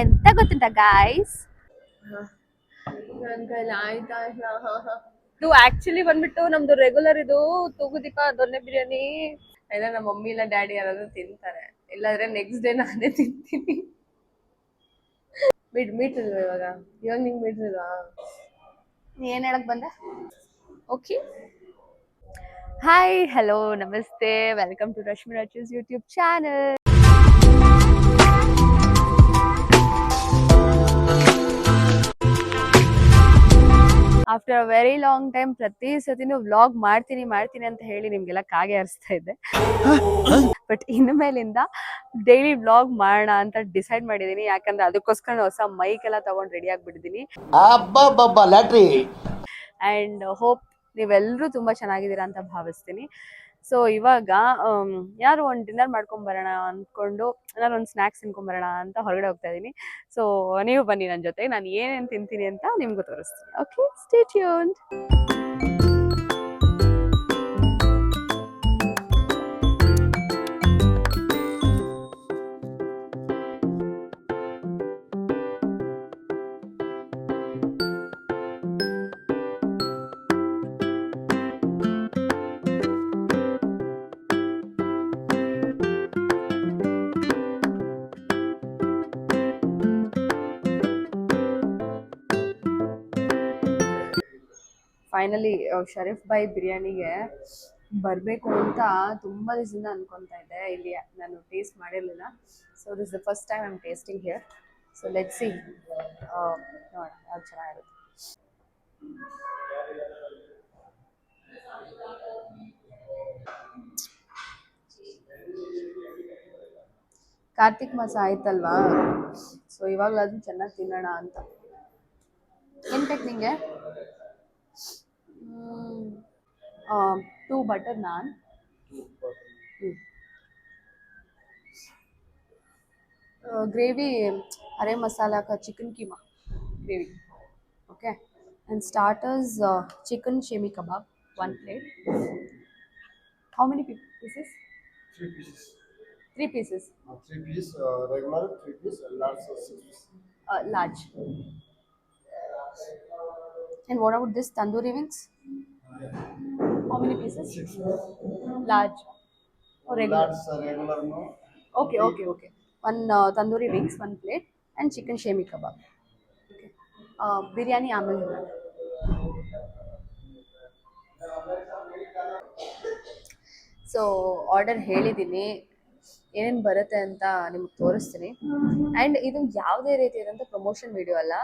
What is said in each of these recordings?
ಎಂತ ಗೊತ್ತುಂಟ ಗಾಯ್ಸ್ ಇದು ಆಕ್ಚುಲಿ ಬಂದ್ಬಿಟ್ಟು ನಮ್ದು ರೆಗ್ಯುಲರ್ ಇದು ತೂಗುದೀಪ ದೊನ್ನೆ ಬಿರಿಯಾನಿ. ಇಲ್ಲ ನಮ್ಮ ಮಮ್ಮಿ ಇಲ್ಲ ಡ್ಯಾಡಿ ಯಾರಾದ್ರೂ ತಿಂತಾರೆ. ಇಲ್ಲಾಂದ್ರೆ ನೆಕ್ಸ್ಟ್ ಡೇ ನಾನೇ ತಿಂತೀನಿ. ಬಿಡ್ ಮೀಟ್ ಇಲ್ವಾ ಇವಾಗ? ಇವಾಗ ನಿಂಗೆ ಮೀಟ್ ಇಲ್ವಾ ಏನ್ ಹೇಳಕ್ ಬಂದ? ಓಕೆ ಹಾಯ್ ಹಲೋ ನಮಸ್ತೆ. Welcome to Rashmi Rachu's YouTube channel after a very long time ಪ್ರತಿ ಸತಿನೂ ವ್ಲಾಗ್ ಮಾಡ್ತೀನಿ ಮಾಡ್ತೀನಿ ಅಂತ ಹೇಳಿ ನಿಮ್ಗೆಲ್ಲ ಕಾಗೆ ಹರಿಸ್ತಾ ಇದ್ದೆ. ಬಟ್ ಇನ್ನು ಮೇಲಿಂದ ಡೈಲಿ ವ್ಲಾಗ್ ಮಾಡೋಣ ಅಂತ ಡಿಸೈಡ್ ಮಾಡಿದ್ದೀನಿ. ಯಾಕಂದ್ರೆ ಅದಕ್ಕೋಸ್ಕರ ಹೊಸ ಮೈಕ್ ಎಲ್ಲ ತಗೊಂಡು ರೆಡಿ ಆಗ್ಬಿಟ್ಟಿದ್ದೀನಿ. ಅಂಡ್ ಹೋಪ್ ನೀವೆಲ್ಲರೂ ತುಂಬ ಚೆನ್ನಾಗಿದ್ದೀರಾ ಅಂತ ಭಾವಿಸ್ತೀನಿ. ಸೊ ಇವಾಗ ಯಾರು ಒಂದು ಡಿನ್ನರ್ ಮಾಡ್ಕೊಂಬರೋಣ ಅಂದ್ಕೊಂಡು ನಾನು ಒಂದು ಸ್ನ್ಯಾಕ್ಸ್ ತಿನ್ಕೊಂಬರೋಣ ಅಂತ ಹೊರಗಡೆ ಹೋಗ್ತಾ ಇದ್ದೀನಿ ಸೊ ನೀವು ಬನ್ನಿ ನನ್ನ ಜೊತೆ. ನಾನು ಏನೇನು ತಿಂತೀನಿ ಅಂತ ನಿಮಗೂ ತೋರಿಸ್ತೀನಿ. Okay stay tuned finally Sharif Bhai ಬಿರಿಯಾನಿಗೆ ಬರಬೇಕು ಅಂತ ತುಂಬ ದಿವಸದಿಂದ ಅನ್ಕೊತಾ ಇದ್ದೆ. ಇಲ್ಲಿ ನಾನು ಟೇಸ್ಟ್ ಮಾಡಿರಲಿಲ್ಲ. So this the first time I am tasting here so let see ನೋಡೋಣ ಯಾವ್ದು ಚೆನ್ನಾಗಿರುತ್ತೆ. ಕಾರ್ತಿಕ್ ಮಾಸ ಆಯ್ತಲ್ವಾ? ಸೊ ಇವಾಗಲಾದ್ರೂ ಚೆನ್ನಾಗಿ ತಿನ್ನೋಣ ಅಂತ. ಏನ್ ನಿಂಗೆ? टू बटर नान ग्रेवी अरे मसाला का chicken keema gravy okay and starters chicken shami kebab one plate how many pieces three pieces large and what about this tandoori wings how many pieces Six piece. large or regular Large, uh, regular, no. Okay, okay, okay. One uh, tandoori wings, one plate, and chicken shemi kebab. Okay. Uh, biryani ಆಮೇಲೆ ಹೇಳೋಣ. So order ಹೇಳಿದ್ದೀನಿ ಏನೇನು ಬರುತ್ತೆ ಅಂತ ನಿಮ್ಗೆ ತೋರಿಸ್ತೀನಿ. And ಇದು ಯಾವುದೇ ರೀತಿಯಾದಂಥ ಪ್ರಮೋಷನ್ ವಿಡಿಯೋ ಅಲ್ಲ.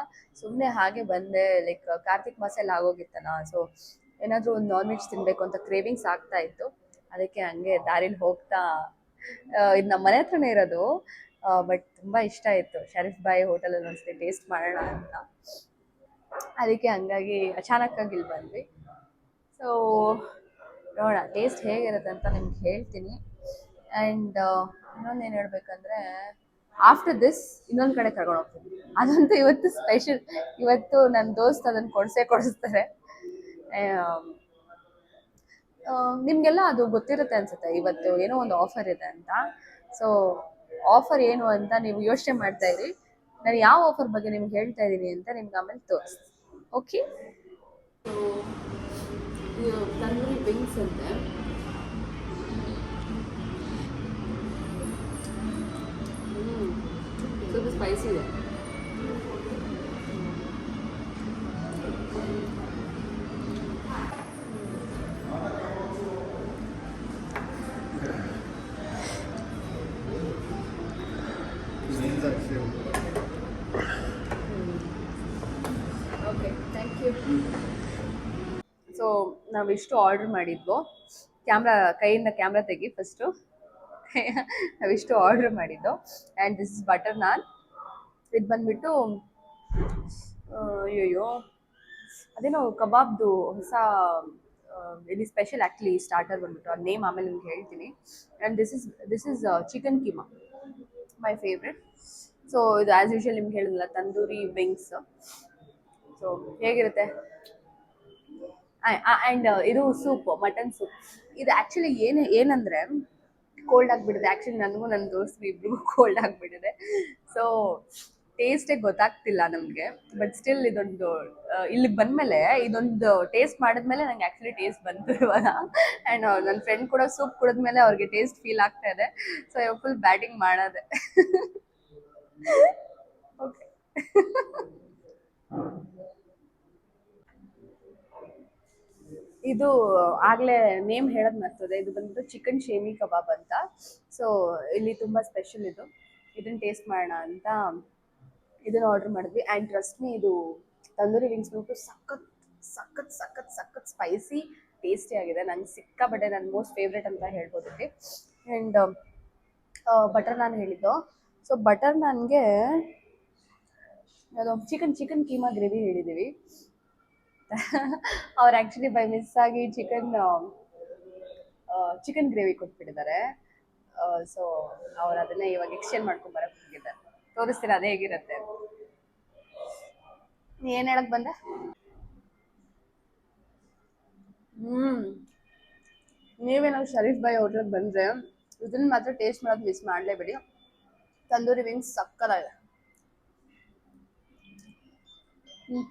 ಸುಮ್ಮನೆ ಹಾಗೆ ಬಂದೆ ಲೈಕ್ ಕಾರ್ತಿಕ್ ಮಾಸೆಲ್ಲ ಆಗೋಗಿತ್ತಲ್ಲ ಸೊ ಏನಾದರೂ ಒಂದು ನಾನ್ ವೆಜ್ ತಿನ್ನಬೇಕು ಅಂತ ಕ್ರೇವಿಂಗ್ಸ್ ಆಗ್ತಾ ಇತ್ತು. ಅದಕ್ಕೆ ಹಂಗೆ ದಾರಿಲಿ ಹೋಗ್ತಾ ಇದು ನಮ್ಮ ಮನೆ ಹತ್ರನೇ ಇರೋದು. ಬಟ್ ತುಂಬ ಇಷ್ಟ ಆಯಿತು. ಶರೀಫ್ ಬಾಯಿ ಹೋಟೆಲಲ್ಲಿ ಒಂದ್ಸತಿ ಟೇಸ್ಟ್ ಮಾಡೋಣ ಅಂತ. ಅದಕ್ಕೆ ಹಂಗಾಗಿ ಅಚಾನಕ್ಕಾಗಿ ಇಲ್ಲಿ ಬಂದ್ವಿ. ಸೊ ನೋಡೋಣ ಟೇಸ್ಟ್ ಹೇಗಿರುತ್ತೆ ಅಂತ ನಿಮ್ಗೆ ಹೇಳ್ತೀನಿ. ಆ್ಯಂಡ್ ಇನ್ನೊಂದೇನು ಹೇಳ್ಬೇಕಂದ್ರೆ ಆಫ್ಟರ್ ದಿಸ್ ಇನ್ನೊಂದು ಕಡೆ ಕರ್ಕೊಂಡು ಹೋಗ್ತೀನಿ. ಅದಂತೂ ಇವತ್ತು ಸ್ಪೆಷಲ್ ಇವತ್ತು ನನ್ನ ದೋಸ್ತ್ ಅದನ್ನು ಕೊಡಿಸೇ ಕೊಡಿಸ್ತಾರೆ. ಆ, ನಿಮ್ಗೆಲ್ಲ ಅದು ಗೊತ್ತಿರುತ್ತೆ ಅನ್ಸುತ್ತೆ ಇವತ್ತು ಏನೋ ಒಂದು ಆಫರ್ ಇದೆ ಅಂತ. ಸೊ ಆಫರ್ ಏನು ಅಂತ ನೀವು ಯೋಚನೆ ಮಾಡ್ತಾ ಇರಿ. ನಾನು ಯಾವ ಆಫರ್ ಬಗ್ಗೆ ನಿಮ್ಗೆ ಹೇಳ್ತಾ ಇದ್ದೀನಿ ಅಂತ ನಿಮ್ಗೆ ಆಮೇಲೆ ತೋರಿಸ್ತೀನಿ. ಓಕೆ ತಂದೂರಿ ವಿಂಗ್ಸ್ ಅಂತೆ. ಸ್ವಲ್ಪ ಸ್ಪೈಸಿ ಇದೆ These are few. Okay thank you so ನಾವಿಷ್ಟು order ಮಾಡಿದ್ವು ಕ್ಯಾಮ್ರಾ ಕೈಯಿಂದ ಕ್ಯಾಮ್ರಾ ತೆಗಿ ಫಸ್ಟು ನಾವಿಷ್ಟು ಆರ್ಡರ್ ಮಾಡಿದ್ದು and this is butter naan ಇದು ಬಂದ್ಬಿಟ್ಟು ಅಯ್ಯೋ ಅದೇನೋ ಕಬಾಬ್ದು ಹೊಸ ಇಲ್ಲಿ ಸ್ಪೆಷಲ್ ಆ್ಯಕ್ಚುಲಿ ಸ್ಟಾರ್ಟರ್ ಬಂದ್ಬಿಟ್ಟು, ಅದು ನೇಮ್ ಆಮೇಲೆ ನಿಮ್ಗೆ ಹೇಳ್ತೀನಿ. And this is this is chicken keema my favourite so ಇದು ಆ್ಯಸ್ ಯೂಶಲ್ ನಿಮ್ಗೆ ಹೇಳಿದ್ನಲ್ಲ, ತಂದೂರಿ ವಿಂಗ್ಸ್ ಸೊ ಹೇಗಿರುತ್ತೆ? ಆ್ಯಂಡ್ ಇದು ಸೂಪ್ ಮಟನ್ ಸೂಪ್ ಇದು ಆ್ಯಕ್ಚುಲಿ ಏನು, ಏನಂದರೆ ಕೋಲ್ಡ್ ಆಗಿಬಿಟ್ಟಿದೆ. ಆ್ಯಕ್ಚುಲಿ ನನಗೂ ನನ್ನ ದೋಸ್ತು ಇಬ್ರಿಗೂ ಕೋಲ್ಡ್ ಆಗಿಬಿಟ್ಟಿದೆ. ಸೊ ಟೇಸ್ಟೇ ಗೊತ್ತಾಗ್ತಿಲ್ಲ ನಮಗೆ. ಬಟ್ ಸ್ಟಿಲ್ ಇದೊಂದು ಇಲ್ಲಿ ಇಲ್ಲಿಗೆ ಬಂದಮೇಲೆ ಇದೊಂದು ಟೇಸ್ಟ್ ಮಾಡಿದ್ಮೇಲೆ ನಂಗೆ ಆ್ಯಕ್ಚುಲಿ ಟೇಸ್ಟ್ ಬಂತು ಇವಾಗ. ಆ್ಯಂಡ್ ನನ್ನ ಫ್ರೆಂಡ್ ಕೂಡ ಸೂಪ್ ಕುಡಿದ್ಮೇಲೆ ಅವ್ರಿಗೆ ಟೇಸ್ಟ್ ಫೀಲ್ ಆಗ್ತಾ ಇದೆ. ಸೊ ಇವಾಗ ಫುಲ್ ಬ್ಯಾಟಿಂಗ್ ಮಾಡೋದೆ. ಓಕೆ ಇದು ಆಗ್ಲೇ ನೇಮ್ ಹೇಳೋದ್ ಮರ್ತದೆ. ಇದು ಬಂದ್ಬಿಟ್ಟು ಚಿಕನ್ ಶೇಮಿ ಕಬಾಬ್ ಅಂತ. ಸೊ ಇಲ್ಲಿ ತುಂಬಾ ಸ್ಪೆಷಲ್ ಇದು. ಇದನ್ನ ಟೇಸ್ಟ್ ಮಾಡೋಣ ಅಂತ ಇದನ್ನ ಆರ್ಡರ್ ಮಾಡಿದ್ವಿ. ಆ್ಯಂಡ್ ಟ್ರಸ್ಟ್ ಮೀ ಇದು ತಂದೂರಿ ವಿಂಗ್ಸ್ ಬಂದ್ಬಿಟ್ಟು ಸಖತ್ ಸಖತ್ ಸಖತ್ ಸಖತ್ ಸ್ಪೈಸಿ ಟೇಸ್ಟಿ ಆಗಿದೆ. ನಂಗೆ ಸಿಕ್ಕಾಪಟ್ಟೆ ನನ್ನ ಮೋಸ್ಟ್ ಫೇವ್ರೇಟ್ ಅಂತ ಹೇಳ್ಬೋದು ಆ್ಯಂಡ್ ಬಟರ್ ನಾನ್ ಹೇಳಿದ್ದು. ಸೊ ಬಟರ್ ನನಗೆ ಅದು ಚಿಕನ್ ಚಿಕನ್ ಕೀಮಾ ಗ್ರೇವಿ ಹೇಳಿದ್ದೀವಿ ಅವ್ರು ಆ್ಯಕ್ಚುಲಿ ಬೈ ಮಿಸ್ ಆಗಿ ಚಿಕನ್ ಚಿಕನ್ ಗ್ರೇವಿ ಕೊಟ್ಬಿಟ್ಟಿದ್ದಾರೆ. ಸೊ ಅವ್ರು ಅದನ್ನ ಇವಾಗ ಎಕ್ಸ್ಚೇಂಜ್ ಮಾಡ್ಕೊಂಡ್ ಬರಕ್ ಹೋಗಿದ್ದಾರೆ. ತೋರಿಸ್ತೀರ? ಅದೇ ಹೇಗಿರುತ್ತೆ ನೀ ಏನ್ ಹೇಳಕ್ ಬಂದೆ? ಹ್ಮ್. ನೀವೇನೋ ಶರೀಫ್ ಬಾಯ್ ಹೋಟ್ಲಿಗೆ ಬಂದ್ರೆ ಇದನ್ನ ಮಾತ್ರ ಟೇಸ್ಟ್ ಮಾಡೋದು ಮಿಸ್ ಮಾಡಲೇಬೇಡಿ ತಂದೂರಿ ವಿಂಗ್ಸ್ ಸಕ್ಕತ್ತಾಗಿದೆ ಹ್ಮ್.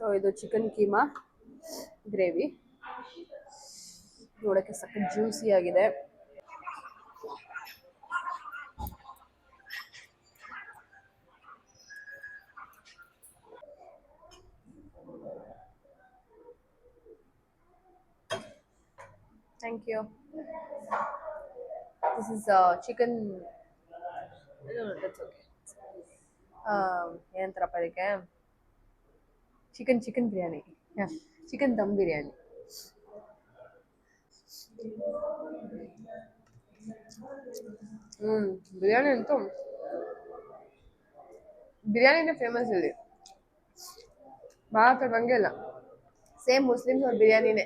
ಸೊ ಇದು ಚಿಕನ್ ಕೀಮಾ ಗ್ರೇವಿ. ನೋಡೋಕ್ಕೆ ಸಖತ್ ಜ್ಯೂಸಿ ಆಗಿದೆ. Thank you this is chicken ಏನಂತಾರಪ್ಪ ಅದಕ್ಕೆ chicken chicken biryani chicken dum biryani ಹ್ಮ್ ಬಿರಿಯಾನಿ ಅಂತೂ ಬಿರಿಯಾನಿನೇ ಫೇಮಸ್ ಇಲ್ಲಿ ಭಾರತ ಹಂಗೆ ಇಲ್ಲ ಸೇಮ್ ಮುಸ್ಲಿಮ್ಸ್ ಅವ್ರ ಬಿರಿಯಾನಿನೇ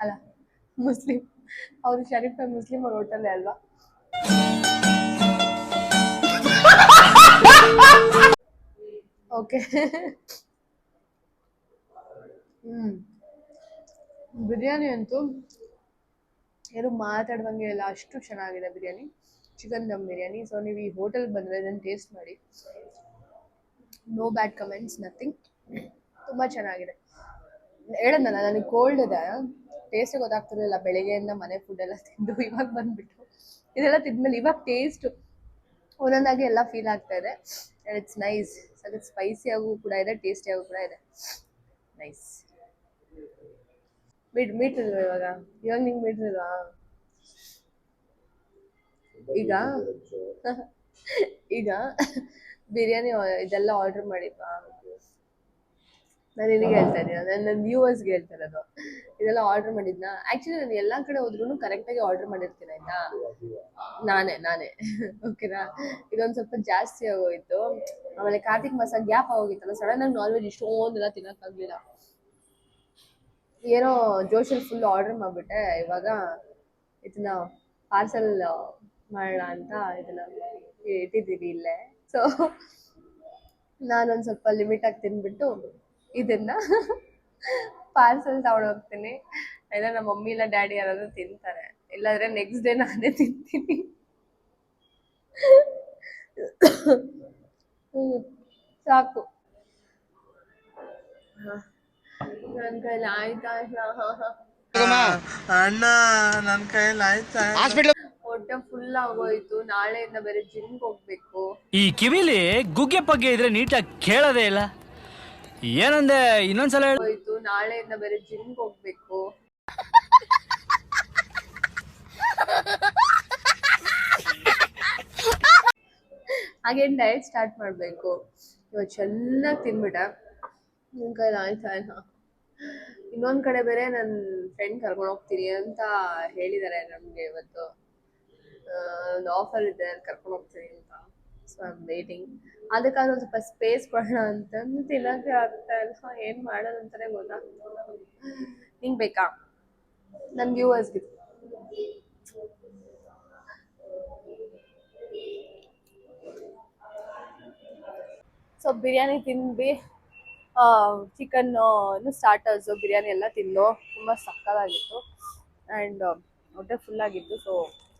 ಅಲ್ಲ ಮುಸ್ಲಿಂ ಅವರು ಶರೀಫ್ ಮುಸ್ಲಿಂ ಅವ್ರ ಹೋಟೆಲ್ ಅಲ್ವಾ ಓಕೆ ಹ್ಮ್. ಬಿರಿಯಾನಿ ಅಂತೂ ಏನು ಮಾತಾಡುವಂಗೆ ಇಲ್ಲ, ಅಷ್ಟು ಚೆನ್ನಾಗಿದೆ ಬಿರಿಯಾನಿ, ಚಿಕನ್ ದಮ್ ಬಿರಿಯಾನಿ. ಸೊ ನೀವು ಈ ಹೋಟೆಲ್ ಬಂದರೆ ಇದನ್ನು ಟೇಸ್ಟ್ ಮಾಡಿ. ನೋ ಬ್ಯಾಡ್ ಕಮೆಂಟ್ಸ್ ನಥಿಂಗ್ ತುಂಬ ಚೆನ್ನಾಗಿದೆ. ಹೇಳದ್ನಲ್ಲ ನನಗೆ ಕೋಲ್ಡ್ ಇದೆ. ಟೇಸ್ಟ್ ಗೊತ್ತಾಗ್ತಿರಲಿಲ್ಲ, ಬೆಳಿಗ್ಗೆಯಿಂದ ಮನೆ ಫುಡ್ ಎಲ್ಲ ತಿಂದು ಇವಾಗ ಬಂದ್ಬಿಟ್ಟು. ಇದೆಲ್ಲ ತಿಂದ್ಮೇಲೆ ಇವಾಗ ಟೇಸ್ಟ್ ಒಂದೊಂದಾಗಿ ಎಲ್ಲ ಫೀಲ್ ಆಗ್ತಾ ಇದೆ. ಇಟ್ಸ್ ನೈಸ್ ಸ್ವಲ್ಪ ಆಗೂ ಕೂಡ ಇದೆ ಟೇಸ್ಟಿಯಾಗೂ ಕೂಡ ಇದೆ. ನೈಸ್ ಮೀಟ್ ಇಲ್ವಾ ಇವಾಗ. ಇವಾಗ ನಿಂಗೆ ಇಲ್ವಾ ಈಗ? ಈಗ? ಬಿರಿಯಾನಿ ಇದೆಲ್ಲ ಆರ್ಡರ್ ಮಾಡಿದ್ವಾ? ನಾನು ನಿನಗೆ ಹೇಳ್ತಾ ಇದ್ದೀನಿ. ನನ್ನ ವ್ಯೂವರ್ಸ್ಗೆ ಹೇಳ್ತಾ ಇರೋದು. ಇದೆಲ್ಲ ಆರ್ಡರ್ ಮಾಡಿದ್ನಾ? ಆ್ಯಕ್ಚುಲಿ ನಾನು ಎಲ್ಲ ಕಡೆ ಹೋದ್ರೂ ಕರೆಕ್ಟಾಗಿ ಆರ್ಡರ್ ಮಾಡಿರ್ತೀನಿ, ಆಯ್ತಾ? ನಾನೇ ನಾನೇ. ಓಕೆನಾ ಇದೊಂದು ಸ್ವಲ್ಪ ಜಾಸ್ತಿ ಆಗೋಯ್ತು. ಆಮೇಲೆ ಕಾರ್ತಿಕ್ ಮಾಸ ಗ್ಯಾಪ್ ಆಗೋಗಿತ್ತಲ್ಲ ಸಡನ್ ಆಗಿ ನಾನ್ ವೆಜ್ ಇಷ್ಟೊಂದೆಲ್ಲ ತಿನ್ನಕ್ಕಾಗ್ಲಿಲ್ಲ. ಏನೋ ಜೋಶಲ್ಲಿ ಫುಲ್ ಆರ್ಡರ್ ಮಾಡಿಬಿಟ್ಟೆ. ಇವಾಗ ಇದನ್ನ ಪಾರ್ಸಲ್ ಮಾಡೋಣ ಅಂತ ಇದನ್ನ ಇಟ್ಟಿದ್ದೀವಿ ಇಲ್ಲೇ. ಸೊ ನಾನೊಂದು ಸ್ವಲ್ಪ ಲಿಮಿಟ್ ಆಗಿ ತಿನ್ಬಿಟ್ಟು ಇದನ್ನ ಪಾರ್ಸಲ್ ತಗೊಂಡೋಗ್ತೀನಿ ಇಲ್ಲ, ನಮ್ಮ ಮಮ್ಮಿ ಇಲ್ಲ ಡ್ಯಾಡಿ ಯಾರಾದ್ರೂ ತಿಂತಾರೆ. ಇಲ್ಲಾಂದ್ರೆ ನೆಕ್ಸ್ಟ್ ಡೇ ನಾನೇ ತಿಂತೀನಿ. ಸಾಕು. ನನ್ನ ಕೈಲಿ ಆಯ್ತಾ ಅಣ್ಣ ನನ್ ಕೈಯಲ್ಲಿ ಆಯ್ತಾ ಹೊಟ್ಟೆ ಫುಲ್ ಆಗೋಯ್ತು. ನಾಳೆಯಿಂದ ಬೇರೆ ಜಿಮ್ಗೆ ಹೋಗ್ಬೇಕು. ಈ ಕಿವಿಲಿ ಗುಗ್ಗೆ ಪಗ್ಗೆ ಇದ್ರೆ ನೀಟಾಗಿ ಕೇಳೋದೇ ಇಲ್ಲ. ಏನಂದೆ ಇನ್ನೊಂದ್ಸಲ ಹೇಳು. ಹೋಯ್ತು ನಾಳೆಯಿಂದ ಬೇರೆ ಜಿಮ್ಗೆ ಹೋಗ್ಬೇಕು. ಹಾಗೇನ್ ಡಯಟ್ ಸ್ಟಾರ್ಟ್ ಮಾಡ್ಬೇಕು? ಇವತ್ತು ಚೆನ್ನಾಗಿ ತಿನ್ಬಿಟ್ಟ. ನಿನ್ ಕೈಲಿ ಆಯ್ತಾ ಇಲ್ಲ. ಇನ್ನೊಂದ್ ಕಡೆ ಬೇರೆ ನನ್ ಫ್ರೆಂಡ್ ಕರ್ಕೊಂಡು ಹೋಗ್ತೀನಿ ಅಂತ ಹೇಳಿದ್ದಾರೆ ನಮ್ಗೆ ಇವತ್ತು. ಒಂದು ಆಫರ್ ಇದೆ ಕರ್ಕೊಂಡು ಹೋಗ್ತೀನಿ ಅಂತ. ಸೊ ಐ ಆಮ್ ವೇಟಿಂಗ್ ಅದಕ್ಕಾದ್ರೆ ಒಂದು ಸ್ವಲ್ಪ ಸ್ಪೇಸ್ ಕೊಡೋಣ ಅಂತಂದು ತಿನ್ನಕ್ಕೆ ಆಗ್ತಾ ಇಲ್ಲ. ಏನ್ ಮಾಡೋದು ಅಂತಾನೆ ಗೊತ್ತಾಗ್ತಿಲ್ಲ. ನಿಂಗೆ ಬೇಕಾ? ನನ್ನ ವ್ಯೂವರ್ಸ್ಗೆ ಸೊ ಬಿರಿಯಾನಿ ತಿಂದ್ವಿ ಚಿಕನ್ ಸ್ಟಾರ್ಟರ್ಸು ಬಿರಿಯಾನಿ ಎಲ್ಲ ತಿಂದು ತುಂಬ ಸಕ್ಕತ್ತಾಗಿತ್ತು. ಆ್ಯಂಡ್ ಹೊಟ್ಟೆ ಫುಲ್ ಆಗಿತ್ತು. ಸೊ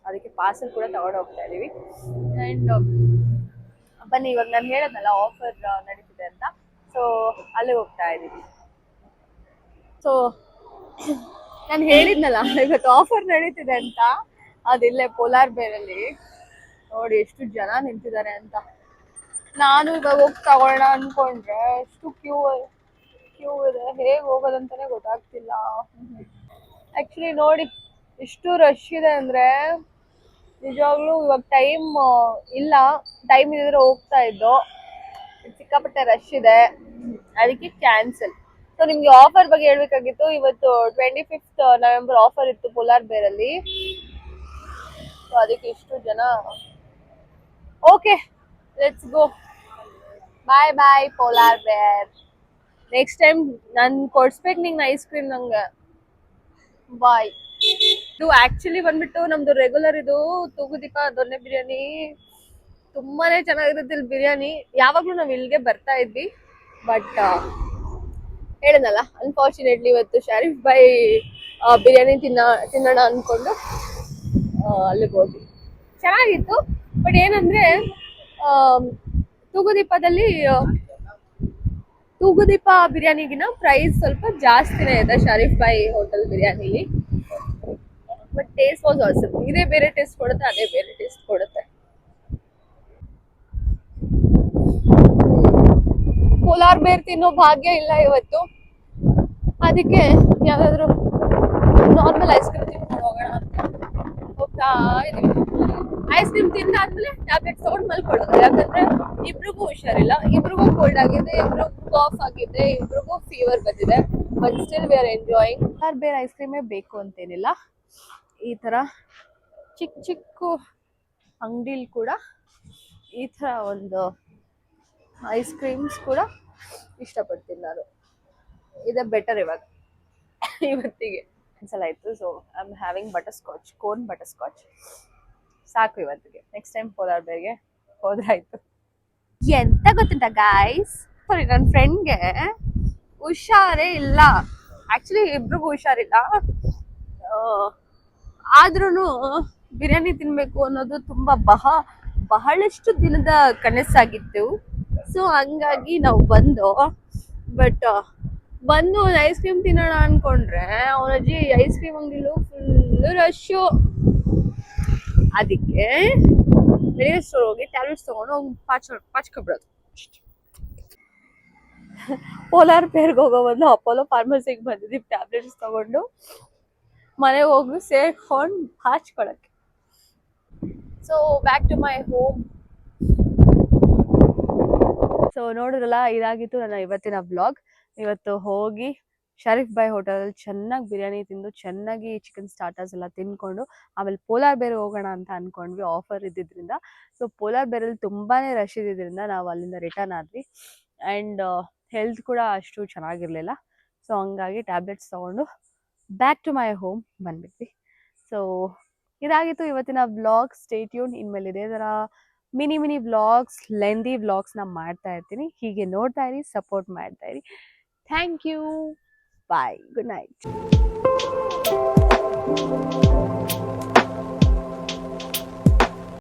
ಅದಕ್ಕೆ ಪಾರ್ಸಲ್ ಕೂಡ ತಗೊಂಡು ಹೋಗ್ತಾ ಇದ್ದೀವಿ ಆ್ಯಂಡ್ ಬನ್ನಿ, ಇವಾಗ ನಾನು ಹೇಳೋದಲ್ಲ ಆಫರ್ ನಡೀತಿದೆ ಅಂತ. ಸೊ ಅಲ್ಲೇ ಹೋಗ್ತಾ ಇದ್ದೀವಿ ಸೊ ನಾನು ಹೇಳಿದ್ನಲ್ಲ, ಇವತ್ತು ಆಫರ್ ನಡೀತಿದೆ ಅಂತ. ಅದಿಲ್ಲೇ ಪೋಲಾರ್ ಬೇರಲ್ಲಿ ನೋಡಿ, ಎಷ್ಟು ಜನ ನಿಂತಿದ್ದಾರೆ ಅಂತ. ನಾನು ಇವಾಗ ಹೋಗಿ ತಗೊಳ್ಳೋಣ ಅನ್ಕೊಂಡ್ರೆ ಎಷ್ಟು ಕ್ಯೂ ಕ್ಯೂ ಇದೆ. ಹೇಗೆ ಹೋಗೋದಂತಾನೆ ಗೊತ್ತಾಗ್ತಿಲ್ಲ. ಆ್ಯಕ್ಚುಲಿ ನೋಡಿ ಎಷ್ಟು ರಶ್ ಇದೆ ಅಂದ್ರೆ ನಿಜವಾಗ್ಲೂ ಇವಾಗ ಟೈಮ್ ಇಲ್ಲ. ಟೈಮ್ ಇದ್ರೆ ಹೋಗ್ತಾ ಇದ್ದೋ. ಸಿಕ್ಕಾಪಟ್ಟೆ ರಶ್ ಇದೆ. ಅದಕ್ಕೆ ಕ್ಯಾನ್ಸಲ್ ಸೊ ನಿಮಗೆ ಆಫರ್ ಬಗ್ಗೆ ಹೇಳ್ಬೇಕಾಗಿತ್ತು. ಇವತ್ತು ಟ್ವೆಂಟಿ ಫಿಫ್ತ್ ನವೆಂಬರ್ ಆಫರ್ ಇತ್ತು ಪುಲಾರ್ ಬೇರಲ್ಲಿ ಸೊ ಅದಕ್ಕೆ ಇಷ್ಟು ಜನ okay let's go bye bye polar bear next time ನಾನು ಕೊಡ್ಸ್ಬೇಕು ನಿಂಗೆ ಐಸ್ ಕ್ರೀಮ್ ನಂಗೆ. ಬಾಯ್ ಇದು ಆಕ್ಚುಲಿ ಬಂದ್ಬಿಟ್ಟು ನಮ್ದು ರೆಗ್ಯುಲರ್ ಇದು ತೂಗುದೀಪ ದೊನ್ನೆ ಬಿರಿಯಾನಿ. ತುಂಬಾನೇ ಚೆನ್ನಾಗಿರುತ್ತೆ ಇಲ್ಲಿ ಬಿರಿಯಾನಿ. ಯಾವಾಗ್ಲೂ ನಾವು ಇಲ್ಲಿಗೆ ಬರ್ತಾ ಇದ್ವಿ ಬಟ್ ಹೇಳಿದ್ನಲ್ಲ ಅನ್ಫಾರ್ಚುನೇಟ್ಲಿ ಇವತ್ತು ಶರೀಫ್ ಬೈ ಬಿರಿಯಾನಿ ತಿನ್ನ, ತಿನ್ನೋಣ ಅಂದ್ಕೊಂಡು ಅಲ್ಲಿಗೆ ಹೋದ್ವಿ. ಚೆನ್ನಾಗಿತ್ತು ಬಟ್ ಏನಂದ್ರೆ ತೂಗುದೀಪದಲ್ಲಿ ತೂಗುದೀಪ ಬಿರಿಯಾನಿಗಿನ ಪ್ರೈಸ್ ಸ್ವಲ್ಪ ಜಾಸ್ತಿನೇ ಇದೆ ಶರೀಫ್ ಬಾಯಿ ಹೋಟೆಲ್ ಬಿರಿಯಾನಿಲಿ. ಬಟ್ ಟೇಸ್ಟ್ ವಾಸ್ ಆಲ್ಸಮ್ ಇದೇ ಬೇರೆ ಟೇಸ್ಟ್ ಕೊಡುತ್ತೆ, ಅದೇ ಬೇರೆ ಟೇಸ್ಟ್ ಕೊಡುತ್ತೆ. ಕೋಲಾರ್ ಬೇರ್ ತಿನ್ನೋ ಭಾಗ್ಯ ಇಲ್ಲ ಇವತ್ತು. ಅದಕ್ಕೆ ಯಾವ್ದಾದ್ರು ನಾರ್ಮಲ್ ಐಸ್ ಕ್ರೀಮ್ ತಿನ್ಕೊಂಡು ಹೋಗೋಣ ಅಂತ. ಹೋಗ್ತಾ ಇದೀವಿ. ಐಸ್ ಕ್ರೀಮ್ ತಿಂದಾದ್ಮೇಲೆ ಟ್ಯಾಬ್ಲೆಟ್ ತಗೊಂಡು ಮಲ್ಕೊಳ್ಳೋದು. ಯಾಕಂದ್ರೆ ಇಬ್ರಿಗೂ ಹುಷಾರಿಲ್ಲ. ಇಬ್ರಿಗೂ ಕೋಲ್ಡ್ ಆಗಿದೆ, ಇಬ್ರಿಗೂ ಕಾಫ್ ಆಗಿದೆ, ಇಬ್ರಿಗೂ ಫೀವರ್ ಬಂದಿದೆ. But still we are enjoying ಯಾರು ಬೇರೆ ಐಸ್ ಕ್ರೀಮೇ ಬೇಕು ಅಂತೇನಿಲ್ಲ. ಈ ಥರ ಚಿಕ್ಕ ಚಿಕ್ಕ ಅಂಗಡಿಲಿ ಕೂಡ ಈ ಥರ ಒಂದು ಐಸ್ ಕ್ರೀಮ್ಸ್ ಕೂಡ ಇಷ್ಟಪಡ್ತೀನಿ ನಾನು. ಇದೆ ಬೆಟರ್ ಇವಾಗ. ಇವತ್ತಿಗೆ. ಒಂದ್ಸಲ ಆಯ್ತು. So I am having butter scotch cone butter scotch ಸಾಕು ಇವತ್ತಿಗೆ. ನೆಕ್ಸ್ಟ್ ಟೈಮ್ ಪೋಲಾರ್ ಬೇರ್ಗೆ ಹೋದ್ರಾಯ್ತು ಎಂತ ಗೊತ್ತುಂಟಾ ಗಾಯ್ಸ್ ಸಾರಿ ನನ್ನ ಫ್ರೆಂಡ್ಗೆ ಹುಷಾರೇ ಇಲ್ಲ. ಆಕ್ಚುಲಿ ಇಬ್ರಿಗೂ ಹುಷಾರಿಲ್ಲ. ಆದ್ರೂ ಬಿರಿಯಾನಿ ತಿನ್ಬೇಕು ಅನ್ನೋದು ತುಂಬಾ ಬಹ, ಬಹಳಷ್ಟು ದಿನದ ಕನಸಾಗಿತ್ತು. ಸೊ ಹಂಗಾಗಿ ನಾವು ಬಂದು ಬಟ್ ಬಂದು ಒಂದು ಐಸ್ ಕ್ರೀಮ್ ತಿನ್ನೋಣ ಅನ್ಕೊಂಡ್ರೆ ಅವನ ಅಜ್ಜಿ ಐಸ್ ಕ್ರೀಮ್ ಅಂಗಡಿಲು ಫುಲ್ ರಶ್ಶು ಅದಕ್ಕೆ ಮೆಡಿಕಲ್ ಸ್ಟೋರ್ ಹೋಗಿ ಟ್ಯಾಬ್ಲೆಟ್ಸ್ ತಗೊಂಡು ಹೋಗಿ ಪಾಚ್ ಪಾಚ್ಕೊಬಿಡೋದು ಪೋಲಾರ್ ಪೇರ್ಗೆ ಹೋಗೋ ಬದಲು ಅಪೋಲೋ ಫಾರ್ಮಸಿಗೆ ಬಂದಿದ್ದೀವಿ ಟ್ಯಾಬ್ಲೆಟ್ಸ್ ತಗೊಂಡು. ಮನೆಗೆ ಹೋಗಿ ಸೇರ್ಕೊಂಡು ಹಾಚ್ಕೊಳಕ್ಕೆ so back to my home so ನೋಡಿದ್ರಲ್ಲ ಇದಾಗಿತ್ತು ನನ್ನ ಇವತ್ತಿನ ಬ್ಲಾಗ್ ಇವತ್ತು ಹೋಗಿ ಶರೀಫ್ ಬಾಯ್ ಹೋಟೆಲಲ್ಲಿ ಚೆನ್ನಾಗಿ ಬಿರಿಯಾನಿ ತಿಂದು, ಚೆನ್ನಾಗಿ ಚಿಕನ್ ಸ್ಟಾರ್ಟರ್ಸ್ ಎಲ್ಲ ತಿನ್ಕೊಂಡು, ಆಮೇಲೆ ಪೋಲಾರ್ ಬೇರೆ ಹೋಗೋಣ ಅಂತ ಅನ್ಕೊಂಡ್ವಿ ಆಫರ್ ಇದ್ದಿದ್ದರಿಂದ ಸೊ ಪೋಲಾರ್ ಬೇರಲ್ಲಿ ತುಂಬಾನೇ ರಶ್ ಇದ್ದಿದ್ದರಿಂದ ನಾವು ಅಲ್ಲಿಂದ ರಿಟರ್ನ್ ಆದ್ವಿ. ಆ್ಯಂಡ್ ಹೆಲ್ತ್ ಕೂಡ ಅಷ್ಟು ಚೆನ್ನಾಗಿರಲಿಲ್ಲ. ಸೊ ಹಂಗಾಗಿ ಟ್ಯಾಬ್ಲೆಟ್ಸ್ ತಗೊಂಡು ಬ್ಯಾಕ್ ಟು ಮೈ ಹೋಮ್ ಬಂದ್ಬಿಟ್ವಿ. ಸೊ ಇದಾಗಿತ್ತು ಇವತ್ತಿನ ವ್ಲಾಗ್ ಸ್ಟೇಟ್ಯೂನ್ ಇನ್ಮೇಲೆ ಇದೇ ಥರ ಮಿನಿ ಮಿನಿ ವ್ಲಾಗ್ಸ್ ಲೆಂದಿ ವ್ಲಾಗ್ಸ್ನ ಮಾಡ್ತಾ ಇರ್ತೀನಿ. ಹೀಗೆ ನೋಡ್ತಾ ಇರಿ ಸಪೋರ್ಟ್ ಮಾಡ್ತಾ ಇರಿ. Thank you Bye. Good night.